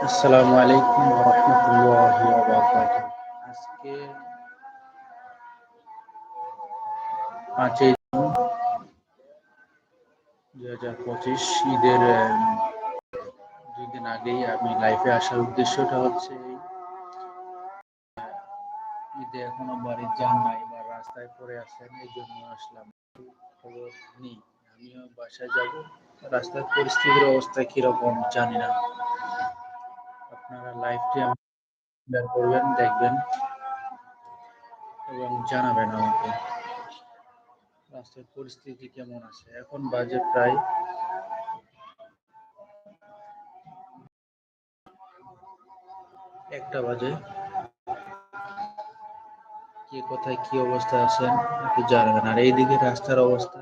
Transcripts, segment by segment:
আসসালামু আলাইকুম রহমতুল্লাহি আজকে পাঁচই জুন দুই হাজার পঁচিশ ঈদের দুই দিন আগেই আমি লাইফে আসার উদ্দেশ্যটা হচ্ছে ঈদে এখনও বাড়ির যান নাই বা রাস্তায় পড়ে আসেন এই জন্য আসলাম। খবর নেই, আমিও বাসায় যাব। রাস্তার পরিস্থিতির অবস্থা কীরকম জানি না। আপনারা লাইভটি শেয়ার করবেন, দেখবেন এবং জানাবেন আমাকে। রাস্তার পরিস্থিতি কেমন আছে? এখন বাজে প্রায় একটা বাজে। কে কোথায় কি অবস্থা আছেন একটু জানাবেন। আর এইদিকে রাস্তার অবস্থা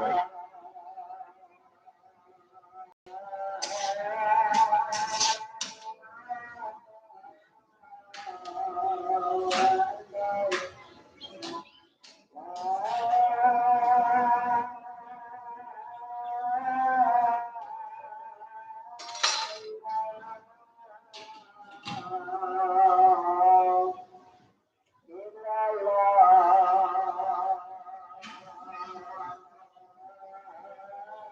right?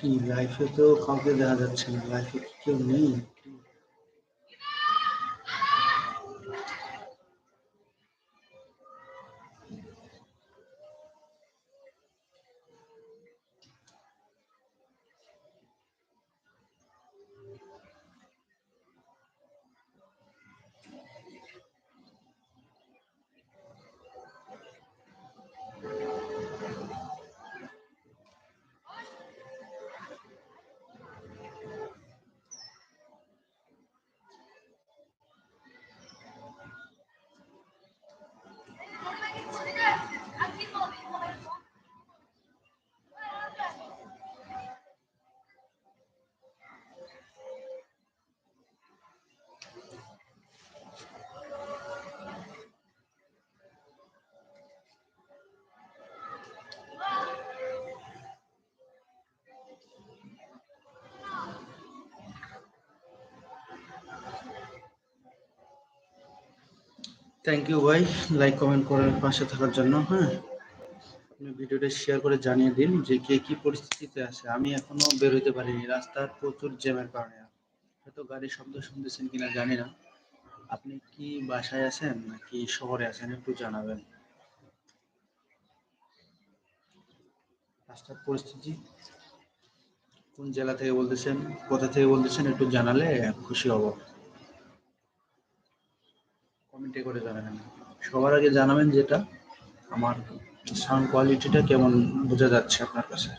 কি লাইফে তো কাউকে দেখা যাচ্ছে না লাইফে কেউ নেই। থ্যাংক ইউ ভাই। লাইক কমেন্ট করার পাশে থাকার জন্য হ্যাঁ? ভিডিওটা শেয়ার করে জানিয়ে দিন যে কে কি পরিস্থিতিতে আছে। আমি এখনও বের হইতে পারিনি। রাস্তার প্রচুর জ্যামের কারণে। হয়তো গাড়ির শব্দ শুনতেছেন কিনা জানি না। আপনি কি বাসায় আছেন নাকি শহরে আছেন একটু জানাবেন। রাস্তার পরিস্থিতি কোন জেলা থেকে বলতেছেন, কোথা থেকে বলতেছেন একটু জানালে খুশি হব। কমেন্টে করে জানাবেন। সবার আগে জানাবেন যেটা, আমার সাউন্ড কোয়ালিটিটা কেমন বোঝা যাচ্ছে আপনার কাছে।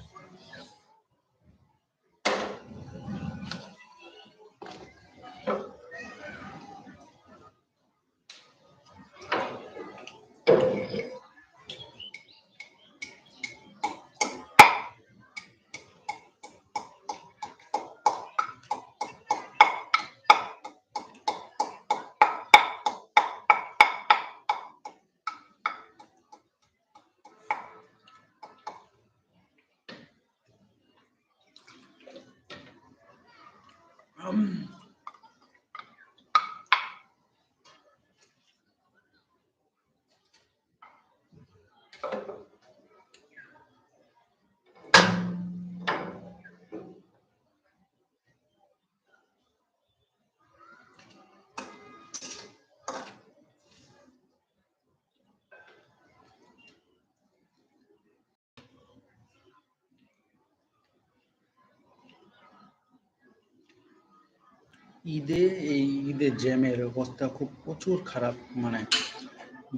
ঈদে, এই ঈদের জ্যামের অবস্থা খুব প্রচুর খারাপ। মানে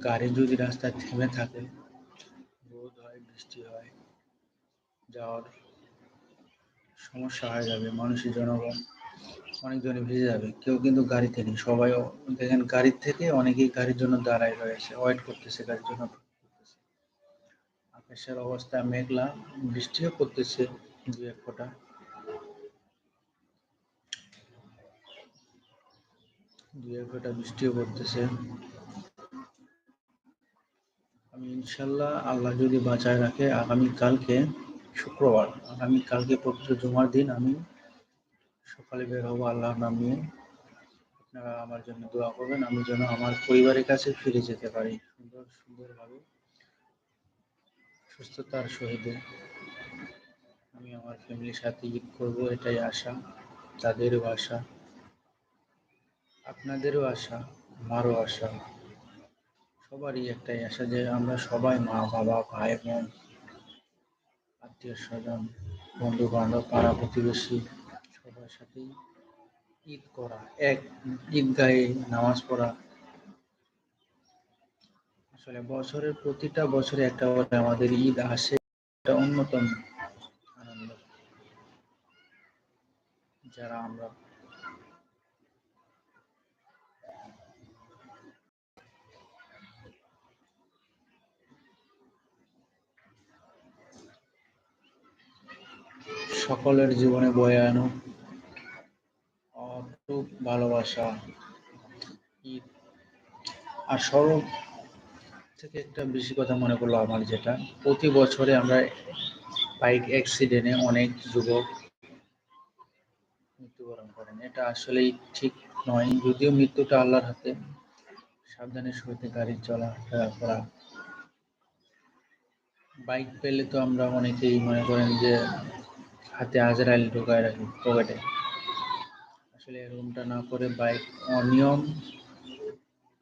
গাড়ি যদি রাস্তায় থেমে থাকে, রোদ হয়, বৃষ্টি হয়, যাওয়ার সমস্যা হয়ে যাবে, মানুষের জনগণ অনেকজনই ভিজে যাবে, কেউ কিন্তু গাড়িতে নেই। সবাই দেখেন গাড়ির থেকে অনেকেই গাড়ির জন্য দাঁড়ায় রয়েছে ওয়েট করতেছে, গাড়ির জন্য আকাশের অবস্থা মেঘলা, বৃষ্টিও পড়তেছে দু এক ফোঁটা। দু এক বৃষ্টিও পড়তেছে। আমি ইনশাল্লাহ আল্লাহ যদি বাঁচায় রাখে আগামী কালকে শুক্রবার আগামী কালকে পবিত্র জুমার দিন আমি সকালে বের হব আল্লাহর নাম নিয়ে। আপনারা আমার জন্য দোয়া করবেন, আমি যেন আমার পরিবারের কাছে ফিরে যেতে পারি সুন্দর, সুন্দরভাবে, সুস্থতার সহিত। আমি আমার ফ্যামিলির সাথে ঈদ করব, এটাই আশা, তাদেরও আশা। আপনাদেরও আশা, আমারও আশা। সবারই একটাই আশা যে আমরা সবাই মা, বাবা, ভাই, বোন, আত্মীয় স্বজন বন্ধু বান্ধব পাড়া প্রতিবেশী, সবার সাথেই ঈদ করা, এক ঈদগাহে নামাজ পড়া। আসলে বছরের প্রতিটা বছরে একটা করে আমাদের ঈদ আসে অন্যতম আনন্দ। যারা আমরা সকলের জীবনে বয়ে আনুক অটুট ভালোবাসা। ঈদ আর সর্ব থেকে একটা বেশি কথা মনে করল আমার যেটা। প্রতি বছরে আমরা বাইক অ্যাক্সিডেন্টে অনেক যুবক মৃত্যুবরণ করেন। এটা আসলেই ঠিক নয়। যদিও মৃত্যুটা আল্লাহর হাতে সাবধানের সহিত গাড়ি চলাফেরা করা। বাইক পেলে তো আমরা অনেকেই মনে করেন যে হাতে আজরাইল ঢোকায় রাখি পকেটে আসলে এরকমটা না করে বাইক অনিয়ম,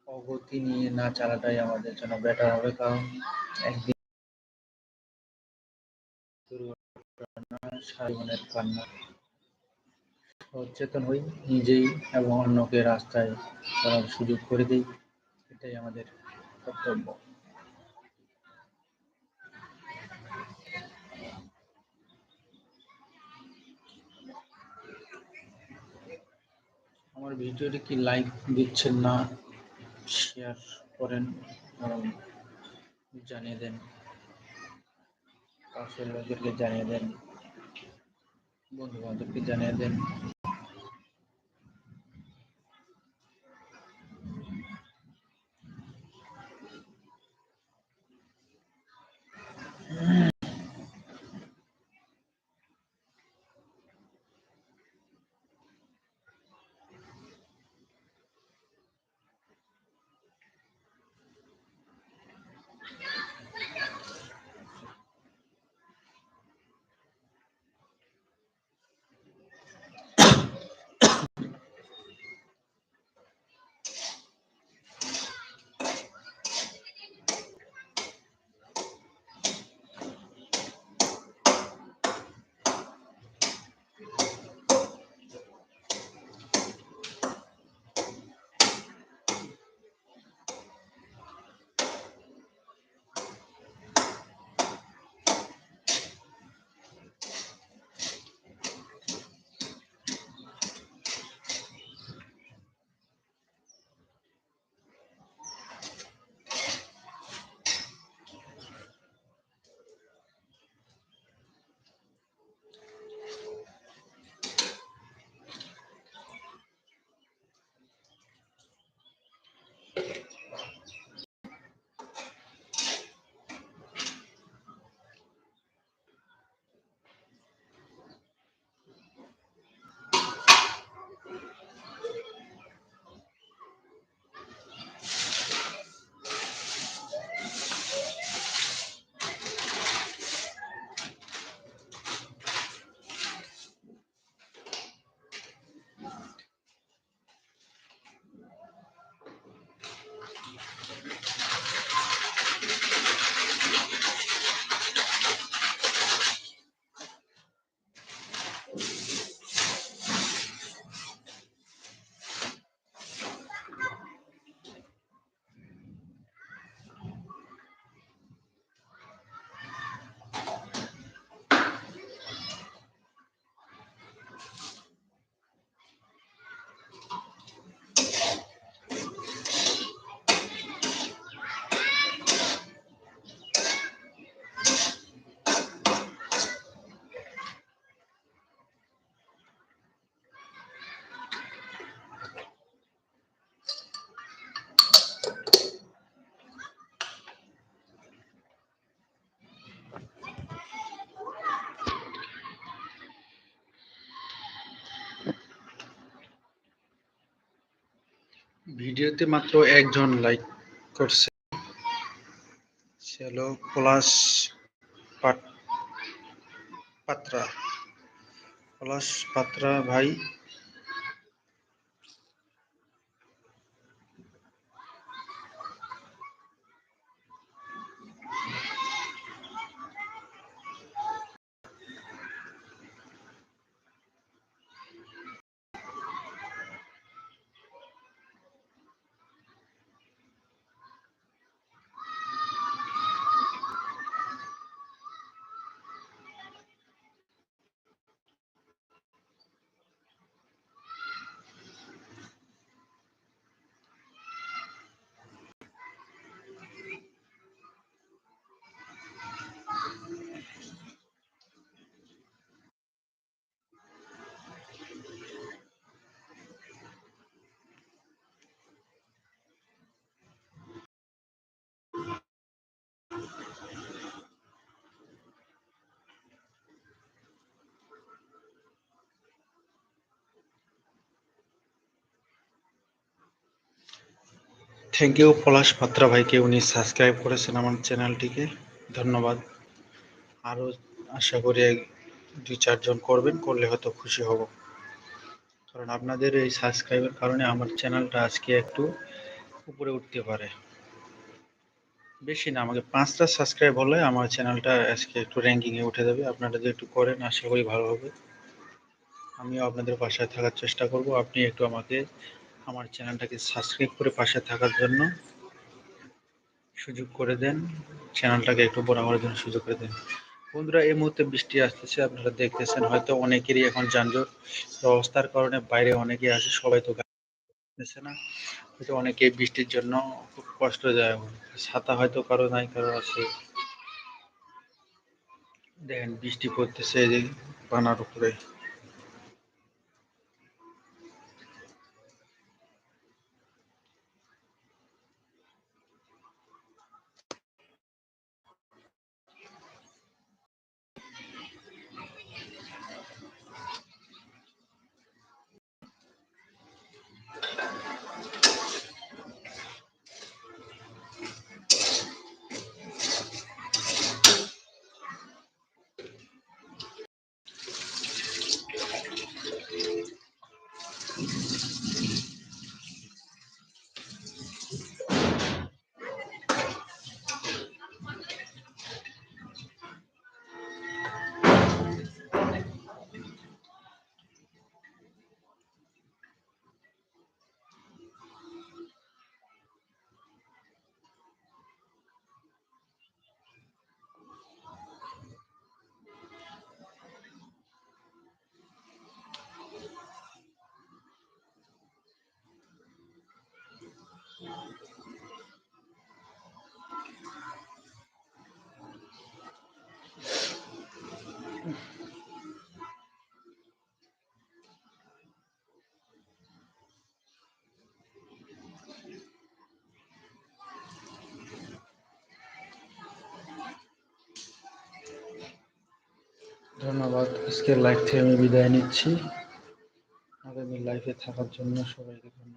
অগতি নিয়ে না চালাটাই আমাদের জন্য বেটার হবে, কারণ একদিন সারা কান্না। সচেতন হই নিজেই এবং অন্যকে রাস্তায় চলার সুযোগ করে দিই, এটাই আমাদের কর্তব্য। আমার ভিডিওটি কি লাইক দিচ্ছেন না শেয়ার করেন, এবং জানিয়ে দেন। পাশের লোকদেরকে জানিয়ে দেন বন্ধু বান্ধবকে জানিয়ে দেন। ভিডিওতে মাত্র একজন লাইক করছে। সে হলো পলাশ পাত্রা। পলাশ পাত্রা ভাই থ্যাংক ইউ পলাশ পাত্রা ভাইকে উনি সাবস্ক্রাইব করেছেন আমার চ্যানেলটিকে ধন্যবাদ। আরও আশা করি দুই, চারজন করবেন, করলে হয়তো খুশি হব। কারণ আপনাদের এই সাবস্ক্রাইবের কারণে আমার চ্যানেলটা আজকে একটু উপরে উঠতে পারে। বেশি না, আমাকে পাঁচটা সাবস্ক্রাইব হলে আমার চ্যানেলটা আজকে একটু র্যাঙ্কিংয়ে উঠে যাবে। আপনারা যদি একটু করেন, আশা করি ভালো হবে। আমিও আপনাদের পাশে থাকার চেষ্টা করব। আপনি একটু আমাকে আমার চ্যানেলটাকে সাবস্ক্রাইব করে পাশে থাকার জন্য সুযোগ করে দেন। চ্যানেলটাকে একটু বড় করার জন্য সুযোগ করে দেন। বন্ধুরা, এই মুহূর্তে বৃষ্টি আসতেছে, আপনারা দেখতেছেন হয়তো অনেকেরই এখন যানজট অবস্থার কারণে বাইরে অনেকেই আছে, সবাই তো না। হয়তো অনেকে বৃষ্টির জন্য খুব কষ্ট যায় ছাতা হয়তো কারও নাই, কারও আছে। দেখেন, বৃষ্টি পড়তেছে এই যে বানার উপরে ধন্যবাদ। আজকের লাইভ থেকে আমি বিদায় নিচ্ছি। আগামী লাইফে থাকার জন্য সবাইকে ধন্যবাদ।